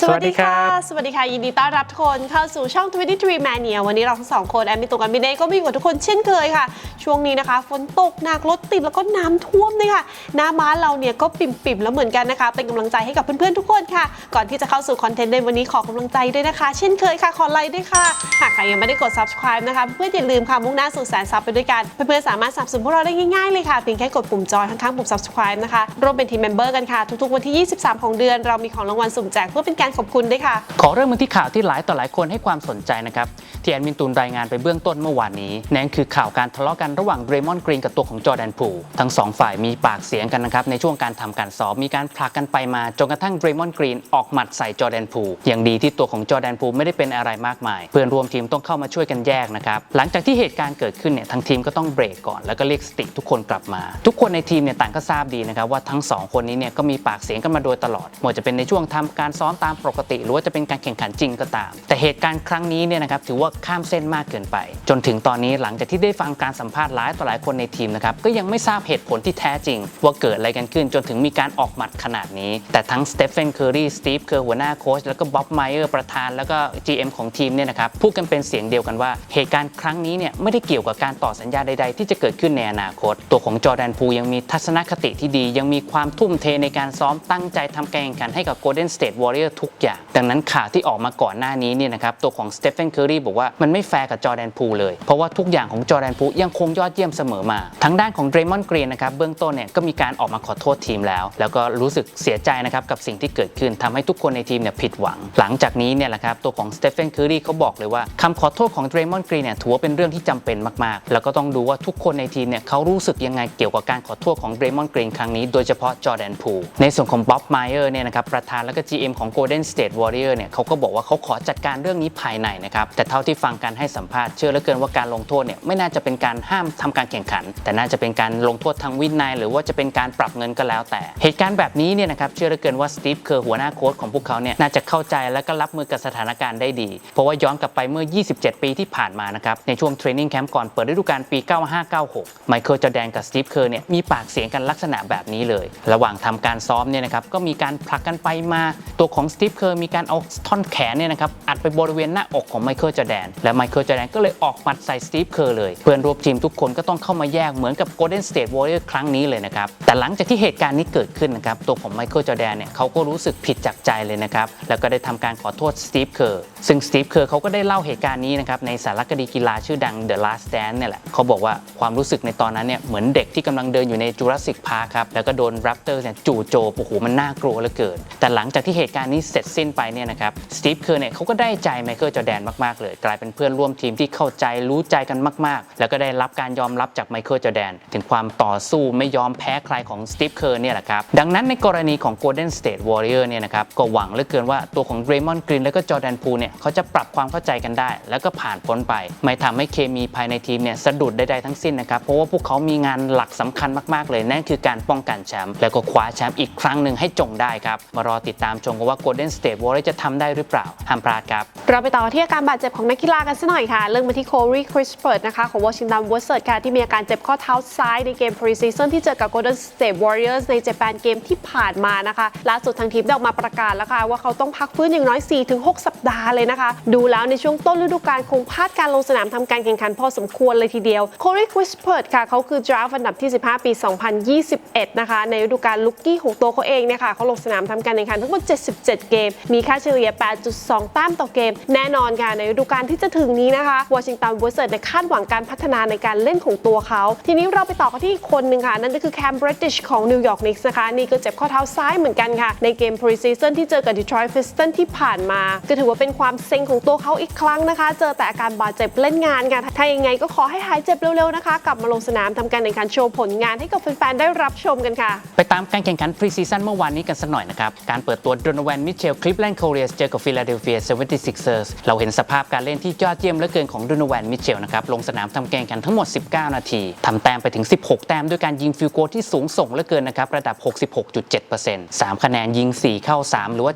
สวัสดีค่ะ สวัสดีค่ะ ยินดีต้อนรับทุกคนเข้าสู่ช่อง 23 Mania วันนี้เราทั้งสองคนแอมมี่ตุกันมิเน่ก็มีกับทุกคนเช่นเคยค่ะ ช่วงนี้นะคะ ฝนตกหนักรถติดแล้วก็น้ำท่วมเลยค่ะ หน้าม้านเราเนี่ยก็ปิ่มๆแล้วเหมือนกันนะคะ เป็นกำลังใจให้กับเพื่อนๆทุกคนค่ะ ก่อนที่จะเข้าสู่คอนเทนต์ในวันนี้ขอกำลังใจด้วยนะคะ เช่นเคยค่ะขอไลค์ด้วยค่ะ หากใครยังไม่ได้กด subscribe นะคะ เพื่อนๆอย่าลืมค่ะมุ่งหน้าสู่แสนซับไปด้วยกัน เพื่อนๆสามารถสนับสนุนพวกเราได้ง่ายๆเลยค่ะเพียงแค่กดปุ่มจอยข้างๆปุ่ม subscribe นะคะร่วมเป็นทีมเมมเบอร์กันค่ะทุกๆวันที่ 23 ของเดือนเรามีของรางวัลสุ่มแจกเพื่อเป็นการขอบคุณด้วยค่ะ ขอเริ่มกันที่ข่าวที่หลายต่อหลายคนให้ความสนใจนะครับที่แอดมินตูนรายงานไปเบื้องต้นเมื่อวานนี้นั่นคือข่าวการทะเลาะกันระหว่างเดรมอนกรีนกับตัวของจอแดนพูทั้งสองฝ่ายมีปากเสียงกันนะครับในช่วงการทำการซ้อมมีการผลักกันไปมาจนกระทั่งเดรมอนกรีนออกหมัดใส่จอแดนพูอย่างดีที่ตัวของจอแดนพูไม่ได้เป็นอะไรมากมาย เพื่อนร่วมทีมต้องเข้ามาช่วยกันแยกนะครับหลังจากที่เหตุการณ์เกิดขึ้นเนี่ยทางทีมก็ต้องเบรกก่อนแล้วก็เรียกสติทุกคนกลับมา ทุกคนในทีมเนี่ยต่างก็ทราบดีนะครับว่าทั้งสองคนนี้เนี่ยก็มีปากเสียงกันมาโดยตลอดไม่ว่าจะเป็นในช่วงทำการซ้อมตามปกติ หรือว่าจะเป็นการแข่งขันจริงก็ตาม แต่เหตุการณ์ครั้งนี้เนี่ยนะครับถือว่าข้ามเส้นมากเกินไป จนถึงตอนนี้หลังจากที่ได้ฟังการสัมภาษณ์หลายต่อหลายคนในทีมนะครับก็ยังไม่ทราบเหตุผลที่แท้จริง ว่าเกิดอะไรกันขึ้นจนถึงมีการออกหมัดขนาดนี้ แต่ทั้งสเตฟ e นเคอร์รีสตีฟเคอร์หัวหน้าโค้ชแล้วก็บ๊อบไมเออร์ประธานแล้วก็ GM ของทีมเนี่ยนะครับพูดกันเป็นเสียงเดียวกันว่า เหตุการณ์ครั้งนี้เนี่ยไม่ได้เกี่ยวกับการต่อสัญญาใดๆ ที่จะเกิดขึ้นในอนาคต ตัวของจอร์แดนพูยังมีทัศนคติที่ดี ยังมีความทุ่มเทในการซ้อมตั้งใจทำการแข่งขันให้กับ Golden State Warrior ทุกอย่าง ดังนั้นข่าวที่ออกมาก่อนหน้านี้เนี่ยนะครับตัวของสเตฟ e นเคอร์รีบอกว่ามันไม่แฟร์กับจอแดนพูเลย เพราะว่าทุกอย่างของจอแดนพูยังคงยอดเยี่ยมเสมอมา ทางด้านของเดรมอนกรีนนะครับเบื้องต้นเนี่ยก็มีการออกมาขอโทษทีมแล้ว แล้วก็รู้สึกเสียใจนะครับกับสิ่งที่เกิดขึ้นทำให้ทุกคนในทีมเนี่ยผิดหวัง หลังจากนี้เนี่ยแหละครับตัวของสเตฟ e นเคอร์รีเขาบอกเลยว่าคำขอโทษของเดรมอนกรีนเนี่ยถือว่าเป็นเรื่องที่จำเป็นมากๆ แล้วก็ต้องดูว่าทุกคนในทีมเนี่ยเขารู้สึกยังไงเกี่ยวกับการขอโทษของเดรมอนกรีนครั้งนี้โดยเฉพาะจอแดนพูในส่วนของบ๊อบไมเออร์เนี่ยนะครับประธานแล้วก็ GM ของ Golden State Warrior เนี่ยเขาก็บอกว่าเขาขอจัดการเรื่องนี้ภายในนะครับ แต่เท่าที่ฟังการให้สัมภาษณ์เชื่อเหลือเกินว่าการลงโทษเนี่ยไม่น่าจะเป็นการห้ามทำการแข่งขัน แต่น่าจะเป็นการลงโทษทางวินัยหรือว่าจะเป็นการปรับเงินก็แล้วแต่ เหตุการณ์แบบนี้เนี่ยนะครับเชื่อเหลือเกินว่าสตีฟเคอร์หัวหน้าโค้ชของพวกเขาเนี่ยน่าจะเข้าใจและก็รับมือกับสถานการณ์ได้ดี เพราะว่าย้อนกลับไปเมื่อ 27 ปีที่ผ่านมานะครับในช่วงเทรนนิ่งแคมป์ก่อนเปิดฤดูกาลปี 9596 ไมเคิลจอแดนกับสตีฟเคอร์เนี่ยมีปากเสียงกันลักษณะแบบนี้เลย ระหว่างทำการซ้อมเนี่ยนะครับก็มีการผลักกันไปมาตัวของสตีฟเคอมีการเอาท่อนแขนเนี่ยนะครับอัดไปบริเวณหน้าอกของไมเคิลจอแดนและไมเคิลจอแดนก็เลยออกหมัดใส่สตีฟเคอร์เลย เพื่อนร่วมทีมทุกคนก็ต้องเข้ามาแยกเหมือนกับ Golden State Warrior ครั้งนี้เลยนะครับแต่หลังจากที่เหตุการณ์นี้เกิดขึ้นนะครับตัวของไมเคิลจอแดนเนี่ยเขาก็รู้สึกผิดจากใจเลยนะครับแล้วก็ได้ทำการขอโทษสตีฟเคอร์ซึ่งสตีฟเคอร์เขาก็ได้เล่าเหตุการณ์นี้นะครับในสารคดีกีฬาชื่อดัง The Last Dance เนี่ยแหละเขาบอกว่าความรู้สึกในตอนนั้นเนี่ยเหมือนเด็กที่กำลังเดินอยู่ในจูราสสิกพาร์คครับแล้วก็โดนแรปเตอร์เนี่ยจู่โจมโอ้โหมันน่ากลัวเหลือเกิน แต่หลังจากที่เหตุการณ์นี้เสร็จสิ้นไปเนี่ยนะครับสตีฟเคอร์เนี่ยเขาก็ได้ใจไมเคิลจอแดนมากๆเลย กลายเป็นเพื่อนร่วมทีมที่เข้าใจรู้ใจกันมาก ๆ แล้วก็ได้รับการยอมรับจากไมเคิลจอแดนถึงความต่อสู้ไม่ยอมแพ้ใครของสตีฟเคอร์เนี่ยแหละครับดังนั้นในกรณีของ Golden State Warrior เนี่ยนะครับก็หวังเหลือเกินว่าตัวของ Draymond Green แล้วก็จอแดนพูเนี่ยเขาจะปรับความเข้าใจกันได้ แล้วก็ผ่านพ้นไป ไม่ทำให้เคมีภายในทีมเนี่ยสะดุดใดๆทั้งสิ้นนะครับเพราะว่าพวกเขามีงานหลักสำคัญมากๆเลยนั่นคือการป้องกันแชมป์แล้วก็คว้าแชมป์อีกครั้งหนึ่งให้จงได้ครับมารอติดตามชมกันว่า Golden State Warrior จะทำได้หรือเปล่าห้ามพลาดครับ เราไปต่อที่อาการบาดเจ็บของนักกีฬากันสักหน่อยค่ะ เรื่องมาที่โครีคริสเปิร์ดนะคะของวอชิงตันวอเซิร์ดค่ะ ที่มีอาการเจ็บข้อเท้าซ้ายในเกมพรีซีซั่นที่เจอกับ Golden State Warriors ในเจแปนเกมที่ผ่านมานะคะล่าสุดทางทีมได้ออกมาประกาศแล้วค่ะว่าเขาต้องพักฟื้นอย่างน้อย 4-6 สัปดาห์เลยนะคะ ดูแล้วในช่วงต้นฤดูกาลคงพลาดการลงสนามทำการแข่งขันพอสมควรเลยทีเดียวโครีคริสเปิร์ดค่ะเขาคือดราฟอันดับที่ 15 ปี 2021 นะคะในฤดูกาลลุกกี้ของตัวเขาเองเนี่ยค่ะเขาลงสนามทำการแข่งขันทั้งหมด 77เกม มีค่าเฉลี่ย 8.2 แต้มต่อเกม แน่นอนค่ะในฤดูกาลที่จะถึงนี้นะคะวอชิงตันวอเซิร์ดคาดหวังการพัฒนาในการเล่นของตัวเขา ทีนี้เราไปต่อกันที่อีกคนหนึ่งค่ะ นั่นก็คือแคมบริติชของนิวยอร์กนิกส์นะคะ นี่ก็เจ็บข้อเท้าซ้ายเหมือนกันค่ะ ในเกมพรีซีซั่นที่เจอกับดีทรอยต์ฟิสตันที่ผ่านมา ก็ถือว่าเป็นความเซ็งของตัวเขาอีกครั้งนะคะ เจอแต่อาการบาดเจ็บเล่นงานค่ะถ้ายังไงก็ขอให้หายเจ็บเร็วๆนะคะ กลับมาลงสนามทำการแข่งขันโชว์ผลงานให้กับแฟนๆได้รับชมกันค่ะ ไปตามการแข่งขันพรีซีซั่นเมื่อวานนี้กันสักหน่อยนะครับการเปิดตัวโดนแวนมิเชลคลิฟแลนด์โคเรียสเจอกับฟิลาเดลเฟีย 76ers เราเห็นสภาพการเล่นที่ยอดเยี่ยมเหลือเกินของโดนแวนมิเชลนะครับ ลงสนามทำการแข่งขันทั้งหมด 19 นาทีทำแต้มไปถึง 16 แต้มด้วยการยิงฟิลโกที่สูงส่งเหลือเกินนะครับ ระดับ 66.7% 3 คะแนนยิง 4 เข้า 3 หรือว่า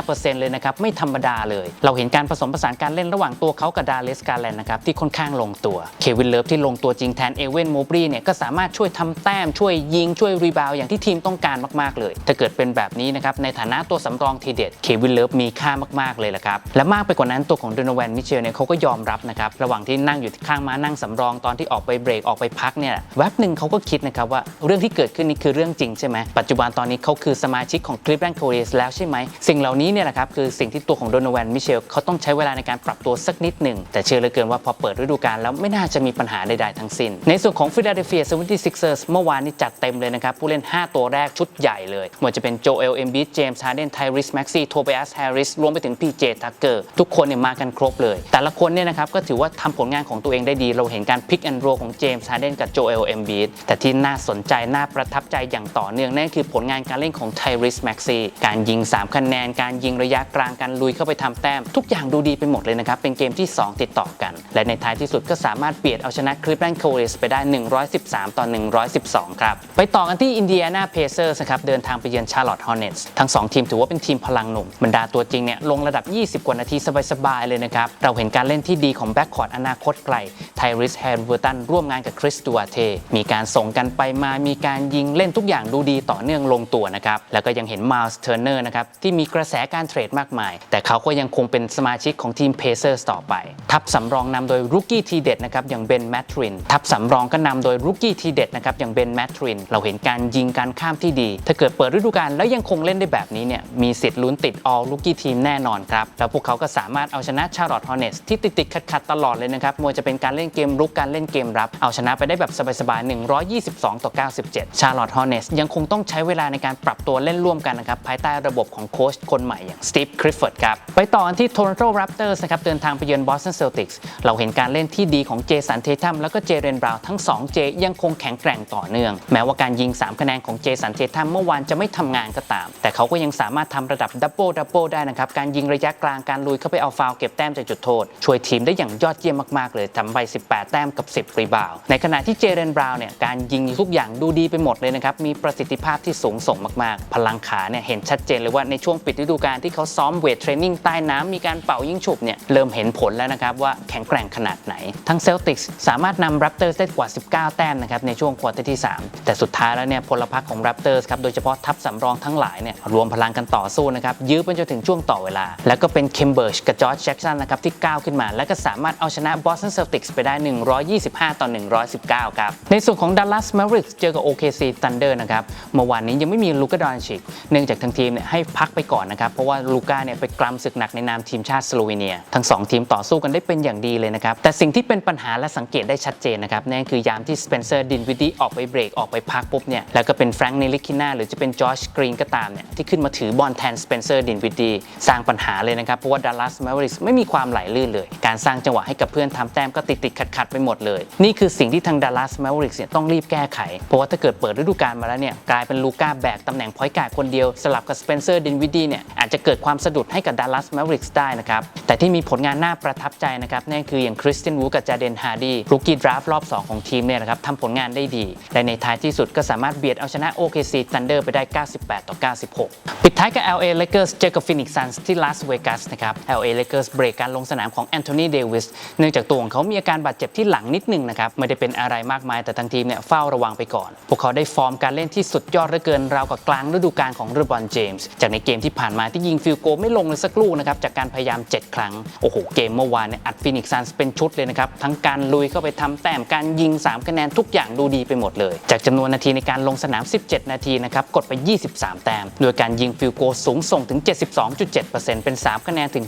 75%เลยนะครับ ไม่ธรรมดาเลย เราเห็นการผสมผสานการเล่นระหว่างตัวเขากับดาเลสกาแลนนะครับที่ค่อนข้างลงตัวเควินเลิฟที่ลงตัวจริงแทนเอเวนโมบรีเนี่ยก็สามารถช่วยทำแต้มช่วยยิงช่วยรีบาวอย่างที่ทีมต้องการมากๆเลย ถ้าเกิดเป็นแบบนี้นะครับในฐานะตัวสำรองทีเดดเควินเลิฟมีค่ามาก ๆ เลยละครับ และมากไปกว่านั้นตัวของโดนแวนมิเชลเนี่ยเขาก็ยอมรับนะครับ ระหว่างที่นั่งอยู่ข้างม้านั่งสำรองตอนที่ออกไปเบรกออกไปพักเนี่ยแวบหนึ่งเขาก็คิดนะครับว่าเรื่องที่เกิดขึ้นนี่คือเรื่องจริงใช่ไหมปัจจุบันตอนนี้เขาคือสมาชิกของคลิปแลนด์โคเรสแล้วใช่ไหมสิ่งเหล่านี้เนี่ยแหละครับคือสิ่งที่ตัวของโดนแวนมิเชลเขาต้องใช้เวลาในการปรับตัวสักนิดหนึ่งแต่เชื่อเหลือเกินว่าพอเปิดฤดูกาลแล้วไม่น่าจะมีปัญหาใดๆทั้งสิ้น ในส่วนของ Philadelphia 76ers เมื่อวานนี้จัดเต็มเลยนะครับผู้เล่น 5 ตัวแรกชุดใหญ่เลยไมันจะเป็นโจเอลเอมบิเจมส์ฮาร์เดนไทริสแม็กซโทเบอัสแฮร์ริสรวมไปถึงพีเจทักเกอร์ทุกคนเนี่ยมากันครบเลย แต่ละคนเนี่ยนะครับก็ถือว่าทำผลงานของตัวเองได้ดี เราเห็นการพิกแอนด์โรของเจมส์ฮาร์เดนกับโจเอลเอมบิแต่ที่น่าสนใจ น่าประทับใจอย่างต่อเนื่อง นั่นคือผลงานการเล่นของไทริสแม็กซี่การยิง 3 คะแนน การยิงระยะกลางการลุยเข้าไปทำแต้ม ทุกอย่างดูดีไปหมดเลยนะครับ เป็นเกมที่ 2 ติดต่อกัน และในท้ายที่สุดก็สามารถเบียดเอาชนะคลิปแลนด์โคเรสไปได้ 113 ต่อ 112 ครับ ไปต่อกันที่อินเดียนาเพเซอร์สครับเดินทางไปเยือนชาร์ลอตฮอร์เนตส์ทั้ง 2 ทีมถือว่าเป็นทีมพลังหนุ่มบรรดาตัวจริงเนี่ยลงระดับ 20 กว่านาทีสบายๆเลยนะครับ เราเห็นการเล่นที่ดีของแบ็กคอร์ดอนาคตไกลไทริสแฮร์เวอร์ตันร่วมงานกับคริสตูอาเท มีการส่งกันไปมามีการยิงเล่นทุกอย่างดูดีต่อเนื่องลงตัวนะครับ แล้วก็ยังเห็นมาลส์เทอร์เนอร์นะครับที่มีกระแสการเทรดมากมาย แต่เขาก็ยังคงเป็นสมาชิกของทีมเพเซอร์สต่อไป ทัพสำรองนำโดยรุกกี้ทีเด็ดนะครับอย่างเบนแมทรินทัพสำรองก็นำโดยรุกกี้ทีเด็ดนะครับอย่างเบนแมทรินเราเห็นการยิงการข้ามที่ดี ถ้าเกิดเปิดฤดูกาลแล้วยังคงเล่นได้แบบนี้เนี่ยมีสิทธิ์ลุ้นติดออลรุกี้ทีมแน่นอนครับ แล้วพวกเขาก็สามารถเอาชนะชาร์ลอตฮอร์เนสที่ติดติดขัดขัดๆตลอดเลยนะครับไม่ว่าจะเป็นการเล่นเกมรุกการเล่นเกมรับ เอาชนะไปได้แบบสบายๆ122 ต่อ 97 ชาร์ลอตฮอร์เนสยังคงต้องใช้เวลาในการปรับตัวเล่นร่วมกันนะครับภายใต้ระบบของโค้ชคนใหม่อย่างสตีฟคริฟฟอร์ดครับไปต่อกันที่ Toronto Raptors นะครับเดินทางไปเยือน Boston Celtics เราเห็นการเล่นที่ดีของเจสันเททัมแล้วก็เจเรนบราวทั้ง 2 เจยังคงแข็งแกร่งต่อเนื่อง แม้ว่าการยิง 3 คะแนนของเจสันเททัมเมื่อวานจะไม่ทำงานก็ตาม แต่เขาก็ยังสามารถทำระดับดับเบิลดับเบิลได้นะครับ การยิงระยะกลางการลุยเข้าไปเอาฟาวเก็บแต้มจากจุดโทษ ช่วยทีมได้อย่างยอดเยี่ยมมากๆเลยทำไป 18 แต้มกับ 10 รีบาว ในขณะที่เจเรนบราวน์เนี่ยการยิงทุกอย่างดูดีไปหมดเลยนะครับมีประสิทธิภาพที่สูงส่งมากๆ พลังขาเนี่ยเห็นชัดเจนเลยว่าในช่วงปิดฤดูกาลที่เขาซ้อมเวทเทรนนิ่งใต้น้ำมีการเป่ายิงฉุบเนี่ยเริ่มเห็นผลแล้วนะครับว่าแข็งแกร่งขนาดไหน ทั้งเซลติกส์สามารถนำ Raptors ได้กว่า 19 แต้มนะครับในช่วงควอเตอร์ที่ 3 แต่สุดท้ายแล้วเนี่ยพลพรรคของ Raptors ครับโดยเฉพาะทัพสำรองทั้งหลายเนี่ยรวมพลังกันต่อสู้นะครับยื้อไปจนถึงช่วงต่อเวลา แล้วก็เป็นเคมเบิร์ชกับจอร์จแจ็กสันนะครับที่ก้าวขึ้นมา แล้วก็สามารถเอาชนะ Boston Celtics ไปได้ 125 ต่อ 119 ครับ ในส่วนของ Dallas Mavericks เจอกับ OKC Thunder นะครับเมื่อวานนี้ยังไม่มีลูกาดอนชิกเนื่องจากทางทีมเนี่ยให้พักไปก่อนนะครับเพราะว่าลูก้าเนี่ยไปกรำศึกหนักในนามทีมชาติสโลวีเนีย ทั้ง 2 ทีมต่อสู้กันได้เป็นอย่างดีเลยนะครับแต่สิ่งที่เป็นปัญหาและสังเกตได้ชัดเจนนะครับนั่นคือยามที่สเปนเซอร์ดินวิดีออกไปเบรกออกไปพักปุ๊บเนี่ยแล้วก็เป็นแฟรงค์เนลิคิน่าหรือจะเป็นจอร์จกรีนก็ตามเนี่ยที่ขึ้นมาถือบอลแทนสเปนเซอร์ดินวิดดีสร้างปัญหาเลยนะครับ เพราะว่าดัลลัสแมวริสไม่มีความไหลลื่นเลย การสร้างจังหวะให้กับเพื่อนทำแต้มก็ติดติดขัดขัดไปหมดเลย นี่คือสิ่งที่ทางดัลลัสแมวริกเนี่ยต้องรีบแก้ไข เพราะว่าถ้าเกิดเปิดฤดูกาลมาแล้วเนี่ยกลายเป็นลูก้าแบกตำแหน่งพอยต์การ์ดคนเดียวสลับกับสเปนเซอร์ดินวิดดีเนี่ยอาจจะเกิดความสะดุดให้กับดัลลัสแมวริกได้นะครับแต่ที่มีผลงานน่าประทับใจนะครับนั่นคืออย่างคริสตียนวูกับจาเดนฮาร์ดีรูกี้ดราฟต์รอบ 2 ของทีมเนี่ยนะครับทำผลงานได้ดี และในท้ายที่สุดก็สามารถเบียดเอาชนะ OKC Thunder ไปได้ 98 ต่อ 96 ปิดท้ายกับ LA Lakers เจอกับ Phoenix Suns ที่ลาสเวกัสนะครับ LA Lakers เบรกการลงสนามของแอนโทนีเดวิสเนื่องจากตัวของเขามีอาการบาดเจ็บที่หลังนิดหนึงนะครับ ไม่ได้เป็นอะไรมากมายแต่ทางทีมเนี่ยเฝ้าระวังไปก่อน พวกเขาได้ฟอร์มการเล่นที่สุดยอดเหลือเกินราวกับกลางฤดูกาลของเรบอนเจมส์จากในเกมที่ผ่านมาที่ยิงฟิลโกลไม่ลงเลยสักลูกนะครับจากการพยายาม 7 ครั้งโอ้โหเกมเมื่อวานเนี่ยอัดฟินิกซันเป็นชุดเลยนะครับทั้งการลุยเข้าไปทำแต้มการยิง 3 คะแนนทุกอย่างดูดีไปหมดเลย จากจำนวนนาทีในการลงสนาม 17 นาทีนะครับกดไป 23 แต้มโดยการยิงฟิลโกสูงส่งถึง 72.7%เป็น 3 คะแนนถึง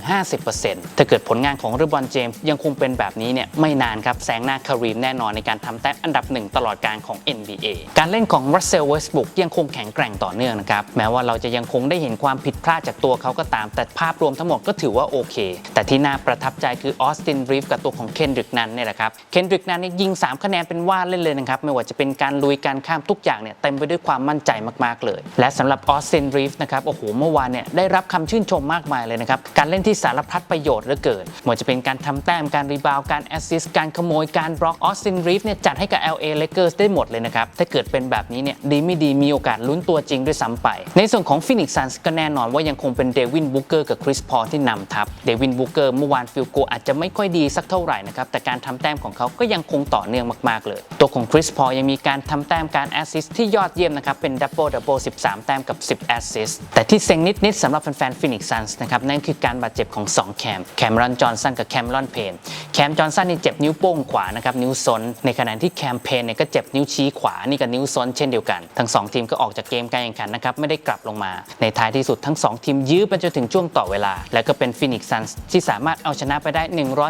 50%ถ้าเกิดผลงานของเรบอนเจมส์ยังคงเป็นแบบนี้เนี่ยไม่นานครับแซงหน้าคารีมแน่นอนในการทำแต้มอันดับหนึ่งตลอดการของ NBA การเล่นของรัสเซลเวสบุกยังคงแข็งแกร่งต่อเนื่องนะครับแม้ว่าเราจะยังคงได้เห็นความผิดพลาดจากตัวเขาก็ตาม แต่ภาพรวมทั้งหมดก็ถือว่าโอเค แต่ที่น่าประทับใจคือออสตินรีฟกับตัวของเคนดริกนันเนี่ยแหละครับเคนดริกนันเนี่ยยิง 3 คะแนนเป็นว่าเล่นเลยนะครับไม่ว่าจะเป็นการลุยการข้ามทุกอย่างเนี่ยเต็มไปด้วยความมั่นใจมากๆเลย และสำหรับออสตินรีฟนะครับโอ้โหเมื่อวานเนี่ยได้รับคำชื่นชมมากมายเลยนะครับ การเล่นที่สารพัดประโยชน์เหลือเกินไม่ว่าจะเป็นการทำแต้มการรีบาวการแอสซิสต์การขโมยการบล็อกออสตินรีฟเนี่ยจัดให้กับ LA Lakers ได้หมดเลยนะครับ ถ้าเกิดเป็นแบบนี้เนี่ยดีไม่ดีมีโอกาสลุ้นตัวจริงด้วยซ้ำไป ในส่วนของฟินิกซ์ซันส์ก็แน่นอนว่ายังคงเป็นเดวินบุกเกอร์กับคริสพอลที่นำทัพเดวินบุกเกอร์เมื่อวานฟิลโกอาจจะไม่ค่อยดีสักเท่าไหร่นะครับแต่การทำแต้มของเขาก็ยังคงต่อเนื่องมากๆเลย ตัวของคริสพอลยังมีการทำแต้มการแอสซิสต์ที่ยอดเยี่ยมนะครับเป็นดับเบิลดับเบิล13 แต้มกับ 10แอสซิสแต่ที่เซ็งนิดๆสำหรับแฟนๆฟินิกซ์ซันส์นะครับนั่นคือการบาดเจ็บของ 2 แคมแคมรอนจอห์นสันกับแคมรอนเพนแคมจอห์นสันนี่เจ็บนิ้วโป้งขวานะครับนิ้วซนในขณะที่แคมเพนเนี่ยก็เจ็บนิ้วชี้ขวานี่ก็นิ้วซนเช่นเดียวกัน ทั้ง 2 ทีมก็ออกจากเกมการแข่งขันนะครับไม่ได้กลับลงมา ในท้ายที่สุดทั้ง 2 ทีมยื้อไปจนถึงช่วงต่อเวลา แล้วก็เป็นฟินิกซ์ซันส์ที่สามารถเอาชนะไปได้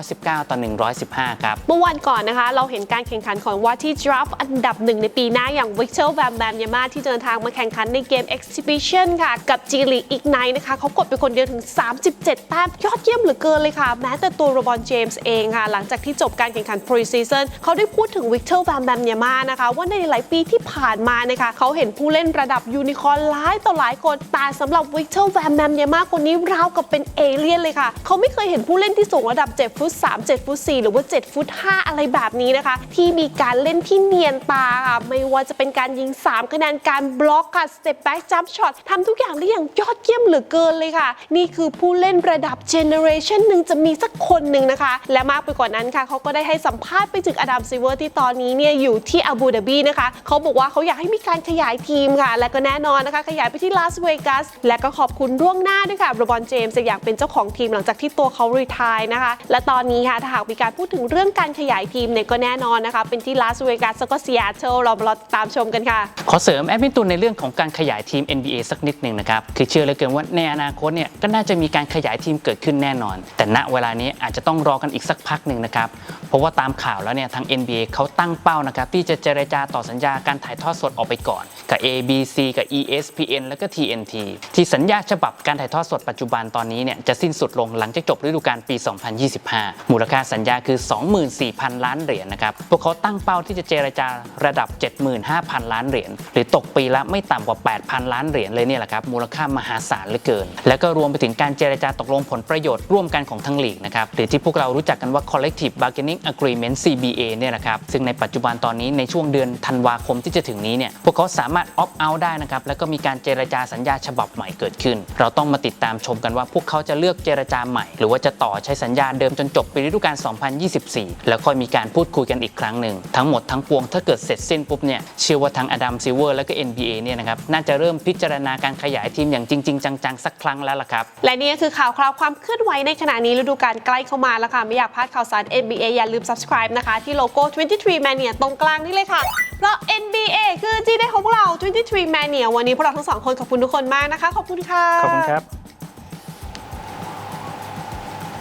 119 ต่อ 115 ครับเมื่อวันก่อนนะคะเราเห็นการแข่งขันของว่าที่ draft อันดับหนึ่งในปีหน้าอย่าง Victor Bam Bam Yama ที่เดินทางมาแข่งขันในเกม Exhibition ค่ะกับ G League Ignite นะคะเขากดไปคนเดียวถึง 37 แต้มยอดเยี่ยมเหลือเกินเลยค่ะ แม้แต่ตัวโรบอนเจมส์เองค่ะ หลังจากที่จบการแข่งขัน Pre-season เขาได้พูดถึง Victor Bam Bam Yama นะคะ ว่าในหลายปีที่ผ่านมานะคะเขาเห็นผู้เล่นระดับยูนิคอร์นหลายต่อหลายคนแต่สำหรับ Victor Bam Bam Yama คนนี้ราวกับเป็นเอเลี่ยนเลยค่ะเขาไม่เคยเห็นผู้เล่นที่สูงระดับ 7 ฟุต 3 7 ฟุต 4 หรือว่า 7 ฟุต 5 อะไรแบบนี้นะคะ ที่มีการเล่นที่เนียนตาค่ะไม่ว่าจะเป็นการยิง 3 คะแนนการบล็อกค่ะสเต็ปแบ็กจัมป์ช็อตทำทุกอย่างได้อย่างยอดเยี่ยมเหลือเกินเลยค่ะ นี่คือผู้เล่นระดับเจเนอเรชันหนึ่งจะมีสักคนหนึ่งนะคะ และมากไปกว่านั้นค่ะเขาก็ได้ให้สัมภาษณ์ไปถึงอดัมซิเวอร์ที่ตอนนี้เนี่ยอยู่ที่อาบูดาบีนะคะเขาบอกว่าเขาอยากให้มีการขยายทีมค่ะ และก็แน่นอนนะคะ ขยายไปที่ลาสเวกัสและก็ขอบคุณล่วงหน้าด้วยค่ะโรบอนเจมส์อยากเป็นเจ้าของทีมหลังจากที่ตัวเขารีทายนะคะ และตอนนี้ค่ะถ้าหากมีการพูดถึงเรื่องการขยายทีมเนี่ยก็แน่นอนนะคะ เป็นที่ลาสเวกัสแล้วก็ซีแอตเทิลเรามารอติดตามชมกันค่ะ ขอเสริมแอดมินตุนในเรื่องของการขยายทีม NBA สักนิดหนึ่งนะครับคือเชื่อเลยเกินว่าในอนาคตเนี่ยก็น่าจะมีการขยายทีมเกิดขึ้นแน่นอน แต่ณเวลานี้อาจจะต้องรอกันอีกสักพักหนึ่งนะครับเพราะว่าตามข่าวแล้วเนี่ยทาง NBA เขาตั้งเป้านะครับที่จะเจรจาต่อสัญญาการถ่ายทอดสดออกไปก่อน กับ ABC กับ ESPN แล้วก็ TNT ที่สัญญาฉบับการถ่ายทอดสดปัจจุบันตอนนี้เนี่ยจะสิ้นสุดลงหลังจากจบฤดูกาลปี 2025 มูลค่าสัญญาคือ 24,000 ล้านเหรียญนะครับพวกเขาตั้งเป้าที่จะเจรจาระดับ 75,000 ล้านเหรียญหรือตกปีละไม่ต่ำกว่า 8,000 ล้านเหรียญเลยเนี่ยแหละครับมูลค่ามหาศาลเหลือเกิน แล้วก็รวมไปถึงการเจรจาตกลงผลประโยชน์ร่วมกันของทั้งลีกนะครับหรือที่พวกเรารู้จักกันว่า collective bargaining agreement CBA เนี่ยนะครับซึ่งในปัจจุบันตอนนี้ในช่วงเดือนธันวาคมที่จะถึงนี้เนี่ยพวกเขาสามารถ opt out ได้นะครับแล้วก็มีการเจรจาสัญญาฉบับใหม่เกิดขึ้น เราต้องมาติดตามชมกันว่าพวกเขาจะเลือกเจรจาใหม่ หรือว่าจะต่อใช้สัญญาเดิมจนจบปีฤดูกาล 2024 แล้วค่อยมีการพูดคุยกันอีกครั้งหนึ่งทั้งหมดทั้งปวงถ้าเกิดเสร็จสิ้นปุ๊บเนี่ยเชื่อว่าทางอดัมซิเวอร์และก็ NBA เนี่ยนะครับน่าจะเริ่มพิจารณาการขยายทีมอย่างจริงๆ จัง ๆ สักครั้งแล้วล่ะครับ และนี่ก็คือข่าวคราวความเคลื่อนไหวในขณะนี้ฤดูกาลใกล้เข้ามาแล้วค่ะ ไม่อยากพลาดข่าวสาร NBA อย่าลืม subscribe นะคะ ที่โลโก้ 23 Mania ตรงกลางนี่เลยค่ะ เพราะ NBA คือจีได้ของพวกเรา 23 Mania วันนี้พวกเราทั้งสองคนขอบคุณทุกคนมากนะคะ ขอบคุณค่ะ ขอบคุณครับ